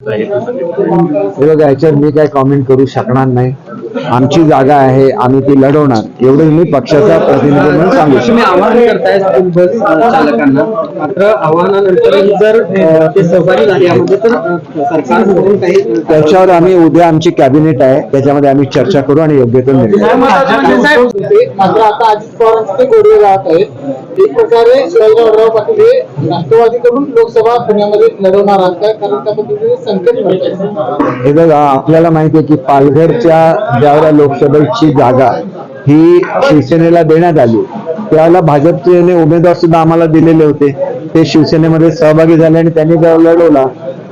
हे बघा याच्यात मी काय कॉमेंट करू शकणार नाही. आमची जागा आहे आम्ही ती लढवणार. एवढं मी पक्षाचा प्रतिनिधी म्हणून सांगू शकतो. तुम्ही आवाहन करताय स्कूल बस चालकांना. मात्र आव्हानानंतर जर ते सहभागी झाले यामध्ये तर सरकारकडून काही त्याच्यावर आम्ही उद्या आमची कॅबिनेट आहे. त्याच्यामध्ये आम्ही चर्चा करू आणि योग्य तो निर्णय. मात्र आता अजित पवारांचे गोडवे राहत आहेत. एक प्रकारे शिवाजीराव पाटील हे राष्ट्रवादीकडून लोकसभा पुण्यामध्ये लढवणार आहात. काय? कारण त्या पद्धतीने संकेत हे बघा आपल्याला माहिती आहे की पालघरच्या ज्यावेळेला लोकसभेची जागा ही शिवसेनेला देण्यात आली त्यावेळेला भाजपचे उमेदवार सुद्धा आम्हाला दिलेले होते. ते शिवसेनेमध्ये सहभागी झाले आणि त्यांनी जेव्हा लढवला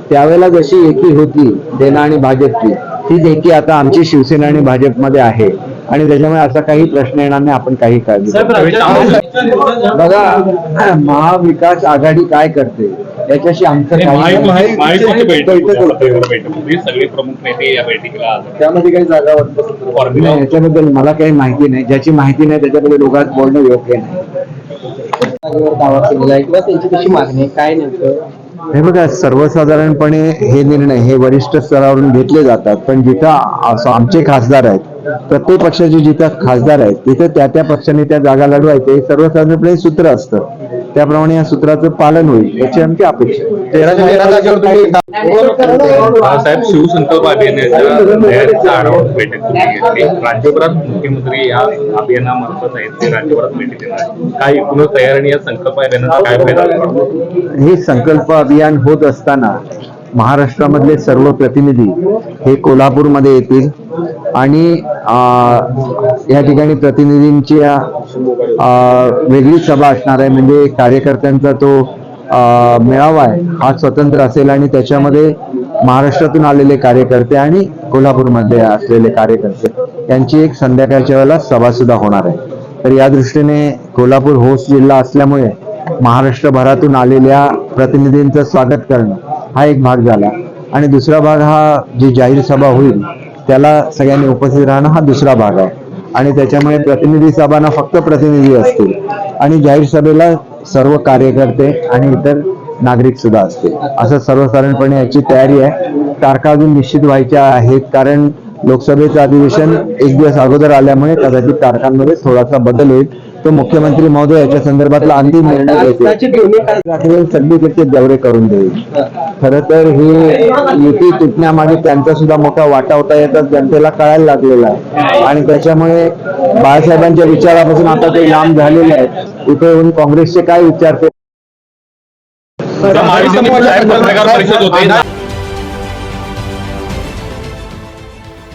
त्यावेळेला जशी एकी होती देना आणि भाजपची तीच एकी आता आमची शिवसेना आणि भाजपमध्ये आहे. आणि त्याच्यामुळे असा काही प्रश्न येणार नाही आपण काही काळजी करू. बघा महाविकास आघाडी काय करते याच्याशी आमचं त्यामध्ये काही जागा नाही, याच्याबद्दल मला काही माहिती नाही. ज्याची माहिती नाही त्याच्याबद्दल लोकात बोलणं योग्य नाही. जागेवर दावा केलेला आहे किंवा त्यांची कशी मागणी आहे? काय नेमकं? हे बघा सर्वसाधारणपणे हे निर्णय हे वरिष्ठ स्तरावरून घेतले जातात. पण जिथं असं आमचे खासदार आहेत प्रत्येक पक्षाचे जिथं खासदार आहेत तिथे त्या त्या पक्षाने त्या जागा लढवायचे हे सर्वसाधारणपणे सूत्र असतं त्याप्रमाणे या सूत्राचं पालन होईल याची आमची अपेक्षा बाळासाहेब शिवसंकल्प अभियानाच्या बैठक तुम्ही घेतली राज्यभरात मुख्यमंत्री या अभियानामार्फत आहेत ते राज्यभरात बैठक देणार. काय एकूणच तयारी आणि या संकल्प अभियानाचा काय फायदा? हे संकल्प अभियान होत असताना महाराष्ट्रामधले सर्व प्रतिनिधी हे कोल्हापूरमध्ये येतील. आणि या ठिकाणी प्रतिनिधींची वेगळी सभा असणार आहे. म्हणजे कार्यकर्त्यांचा तो मेळावा आहे. हा स्वतंत्र असेल आणि त्याच्यामध्ये महाराष्ट्रातून आलेले कार्यकर्ते आणि कोल्हापूरमध्ये असलेले कार्यकर्ते यांची एक संध्याकाळच्या वेळेला सभा सुद्धा होणार आहे. तर या दृष्टीने कोल्हापूर होस्ट जिल्हा असल्यामुळे महाराष्ट्रभरातून आलेल्या प्रतिनिधींचं स्वागत करणं हा एक भाग झाला. आणि दुसरा भाग हा जी जाहीर सभा होईल त्याला सगळ्यांनी उपस्थित राहणं हा दुसरा भाग आहे. आणि त्याच्यामुळे प्रतिनिधी सभांना फक्त प्रतिनिधी असतील. आणि जाहीर सभेला सर्व कार्यकर्ते आणि इतर नागरिक सुद्धा असतील. असं सर्वसाधारणपणे याची तयारी आहे. तारखा अजून निश्चित व्हायच्या आहेत कारण लोकसभेचं अधिवेशन एक दिवस अगोदर आल्यामुळे कदाचित तारखांमध्ये थोडासा बदल होईल. तो मुख्यमंत्री महोदय याच्या संदर्भातला अंतिम निर्णय घेतील. सगळीकडचे दौरे करून देईल. खर तर हे युती तुटण्यामागे त्यांचा सुद्धा मोठा वाटा होता याचा जनतेला कळायला लागलेला आहे. आणि त्याच्यामुळे बाळासाहेबांच्या विचारापासून आता ते लांब झालेले आहेत. इथे येऊन काँग्रेसचे काय विचार